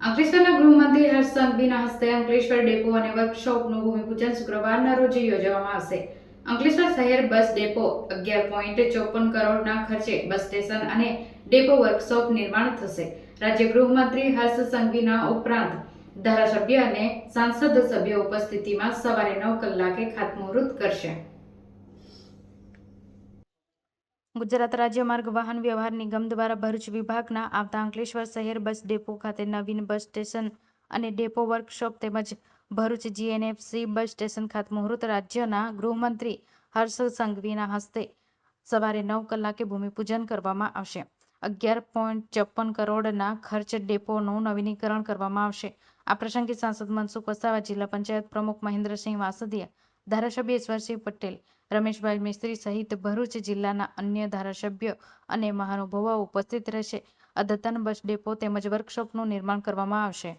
અંકલેશ્વરના ગૃહમંત્રી હર્ષ સંઘવીના હસ્તે અંકલેશ્વર ડેપો અને વર્કશોપનું ભૂમિપૂજન શુક્રવારના રોજ યોજવામાં આવશે. અંકલેશ્વર શહેર બસ ડેપો અગિયાર પોઈન્ટ ચોપન કરોડના ખર્ચે બસ સ્ટેશન અને ડેપો વર્કશોપ નિર્માણ થશે. રાજ્ય ગૃહમંત્રી હર્ષ સંઘવીના ઉપરાંત ધારાસભ્ય અને સાંસદ સભ્યો ઉપસ્થિતિમાં સવારે નવ કલાકે ખાતમુહૂર્ત કરશે. ગુજરાત રાજ્ય માર્ગ વાહન વ્યવહાર નિગમ દ્વારા ભરૂચ વિભાગના આવતા અંકલેશ્વર શહેર બસ ડેપો ખાતે નવીન બસ સ્ટેશન અને ડેપો વર્કશોપ તેમજ ભરૂચ જીએનએફસી બસ સ્ટેશન ખાતમુહૂર્ત રાજ્યના ગૃહમંત્રી હર્ષ સંઘવીના હસ્તે સવારે નવ કલાકે ભૂમિપૂજન કરવામાં આવશે. અગિયાર પોઈન્ટ ચોપન કરોડના ખર્ચ ડેપોનું નવીનીકરણ કરવામાં આવશે. આ પ્રસંગે સાંસદ મનસુખ વસાવા જિલ્લા પંચાયત પ્રમુખ મહેન્દ્રસિંહ વાસદિયા ધારાસભ્ય ઈશ્વરસિંહ પટેલ, રમેશભાઈ મિસ્ત્રી સહિત ભરૂચ જિલ્લાના અન્ય ધારાસભ્યો અને મહાનુભાવો ઉપસ્થિત રહેશે. અદ્યતન બસ ડેપો તેમજ વર્કશોપનું નિર્માણ કરવામાં આવશે.